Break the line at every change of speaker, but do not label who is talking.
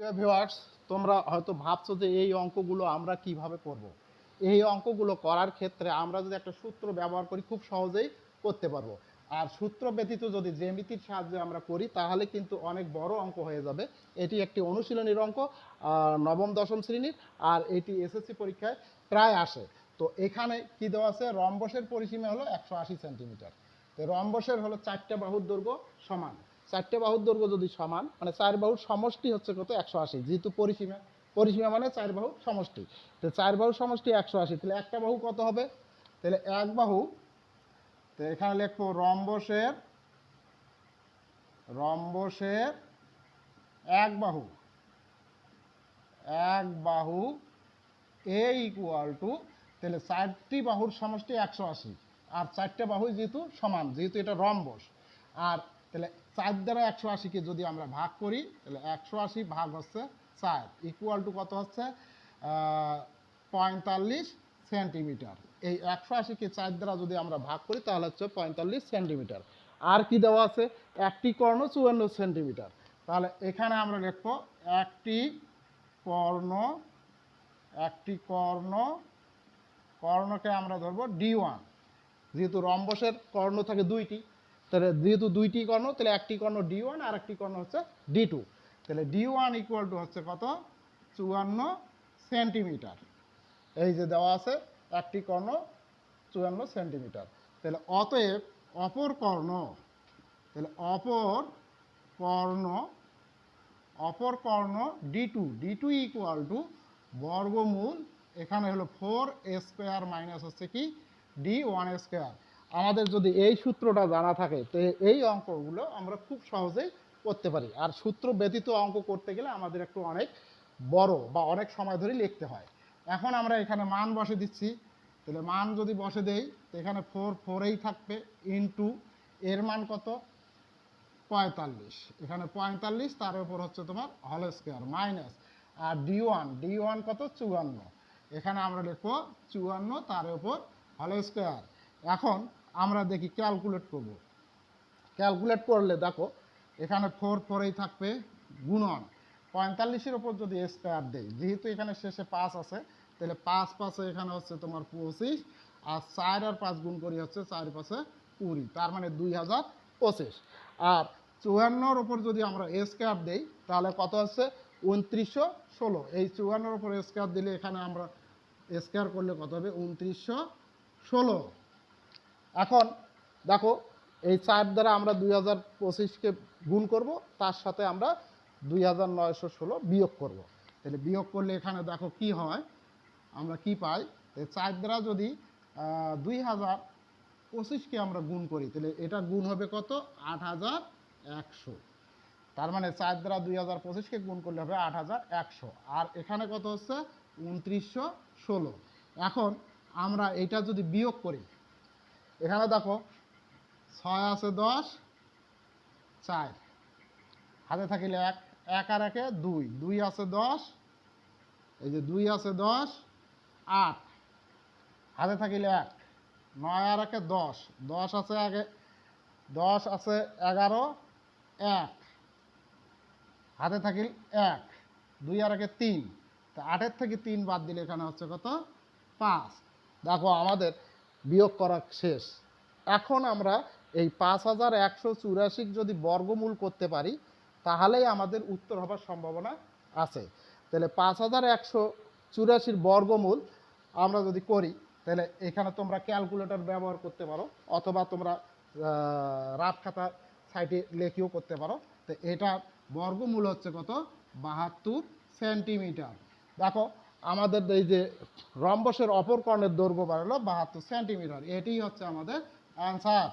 Viewers তোমরা হয়তো ভাবছ যে এই অঙ্কগুলো আমরা কীভাবে করব। এই অঙ্কগুলো করার ক্ষেত্রে আমরা যদি একটা সূত্র ব্যবহার করি, খুব সহজেই করতে পারব। আর সূত্র ব্যতীত যদি জ্যামিতির সাহায্যে আমরা করি, তাহলে কিন্তু অনেক বড় অঙ্ক হয়ে যাবে। এটি একটি অনুশীলনীর অঙ্ক নবম, দশম শ্রেণির, আর এটি এসএসসি পরীক্ষায় প্রায় আসে। তো এখানে কি দেওয়া আছে? রম্বসের পরিসীমা হলো একশো আশি সেন্টিমিটার। তো রম্বসের হলো চারটে বাহুর দৈর্ঘ্য সমান। চারটে বাহুর দৈর্ঘ্য যদি সমান মানে চার বাহুর সমষ্টি হচ্ছে কত? একশো আশি। যেহেতু পরিসীমা পরিসীমা মানে চার বাহুর সমষ্টি। তো চার বাহুর সমষ্টি একশো আশি। তাহলে একটা বাহু কত হবে? তাহলে এক বাহু, তো এখানে লিখব রম্বসের রম্বসের এক বাহু। এক বাহু এ ইকুয়াল টু তাহলে চারটি বাহুর সমষ্টি একশো আশি। আর চারটে বাহু যেহেতু সমান, যেহেতু এটা রম্বস। আর তাহলে চার দ্বারা একশো আশিকে যদি আমরা ভাগ করি, তাহলে একশো আশি ভাগ হচ্ছে চার ইকুয়াল টু কত হচ্ছে? পঁয়তাল্লিশ সেন্টিমিটার। এই একশো আশিকে চার দ্বারা যদি আমরা ভাগ করি, তাহলে হচ্ছে পঁয়তাল্লিশ সেন্টিমিটার। আর কি দেওয়া আছে? একটি কর্ণ চুয়ান্ন সেন্টিমিটার। তাহলে এখানে আমরা লিখব, একটি কর্ণ একটি কর্ণ, কর্ণকে আমরা ধরবো ডি ওয়ান। যেহেতু রম্বসের কর্ণ থাকে দুইটি তাহলে যেহেতু দুইটি কর্ণ, তাহলে একটি কর্ণ ডি ওয়ান আর একটি কর্ণ হচ্ছে ডি টু তাহলে ডি ওয়ান ইকুয়াল টু হচ্ছে কত? চুয়ান্ন সেন্টিমিটার। এই যে দেওয়া আছে, একটি কর্ণ, চুয়ান্ন সেন্টিমিটার। তাহলে অতএব অপর কর্ণ, তাহলে অপর কর্ণ অপর কর্ণ d two d two equal to বর্গমূল এখানে হলো ফোর স্কোয়ার মাইনাস হচ্ছে কি? ডি ওয়ান স্কোয়ার আমাদের যদি এই সূত্রটা জানা থাকে, তো এই অঙ্কগুলো আমরা খুব সহজেই করতে পারি। আর সূত্র ব্যতীত অঙ্ক করতে গেলে আমাদের একটু অনেক বড় বা অনেক সময় ধরে লিখতে হয়। এখন আমরা এখানে মান বসে দিচ্ছি। তাহলে মান যদি বসে দেই, তো এখানে ফোর ফোরেই থাকবে ইনটু এর মান কত? পঁয়তাল্লিশ। এখানে পঁয়তাল্লিশ, তার উপর হচ্ছে তোমার হল স্কোয়ার মাইনাস আর ডি ওয়ান ডি ওয়ান কত? চুয়ান্ন। এখানে আমরা লিখব চুয়ান্ন, তার উপর হল স্কোয়ার এখন আমরা দেখি ক্যালকুলেট করব। ক্যালকুলেট করলে দেখো, এখানে ফোর ফোরেই থাকবে গুণন। পঁয়তাল্লিশের ওপর যদি স্কোয়ার দেই, যেহেতু এখানে শেষে পাঁচ আছে, তাহলে পাঁচ পাশে এখানে হচ্ছে তোমার পঁচিশ, আর চার আর পাঁচ গুণ করি হচ্ছে চার পাশে কুড়ি, তার মানে দুই হাজার পঁচিশ। আর চুয়ান্নর ওপর যদি আমরা স্কোয়ার দেই, তাহলে কত হচ্ছে? উনত্রিশশো ষোলো। এই চুয়ান্নর ওপর স্কোয়ার দিলে এখানে আমরা স্কোয়ার করলে কত হবে? উনত্রিশশো ষোলো। এখন দেখো, এই চার দ্বারা আমরা দুই হাজার পঁচিশকে গুণ করব, তার সাথে আমরা দুই হাজার নয়শো ষোলো বিয়োগ করব। তাহলে বিয়োগ করলে এখানে দেখো কি হয়, আমরা কি পাই? এই চার দ্বারা যদি দুই হাজার পঁচিশকে আমরা গুণ করি, তাহলে এটা গুণ হবে কত? আট হাজার একশো। তার মানে চার দ্বারা দুই হাজার পঁচিশকে গুণ করলে হবে আট হাজার একশো। আর এখানে কত হচ্ছে? উনত্রিশশো ষোলো। এখন আমরা এটা যদি বিয়োগ করি এখানে দেখো ছয় আছে দশ, চার। হাতে থাকিলে এক এক আর একে দুই। দুই আছে দশ, এই যে দুই আছে দশ, আট। হাতে থাকিলে এক, নয় আর একে দশ। দশ আছে আগে, দশ আছে এগারো, এক। হাতে থাকিল এক, দুই আর একে তিন। তা আটের থেকে তিন বাদ দিলে এখানে হচ্ছে কত? পাঁচ। দেখো আমাদের বিয়োগ করা শেষ। এখন আমরা এই পাঁচ হাজার একশো চুরাশি যদি বর্গমূল করতে পারি, তাহলেই আমাদের উত্তর হবার সম্ভাবনা আছে। তাহলে পাঁচ হাজার একশো চুরাশির বর্গমূল আমরা যদি করি, তাহলে এখানে তোমরা ক্যালকুলেটর ব্যবহার করতে পারো, অথবা তোমরা রাফ খাতা সাইটে লেখিও করতে পারো। তো এটা বর্গমূল হচ্ছে কত? বাহাত্তর সেন্টিমিটার। দেখো আমাদের এই যে রম্বসের অপর কর্ণের দৈর্ঘ্য বাড়ালো বাহাত্তর সেন্টিমিটার। এটিই হচ্ছে আমাদের অ্যান্সার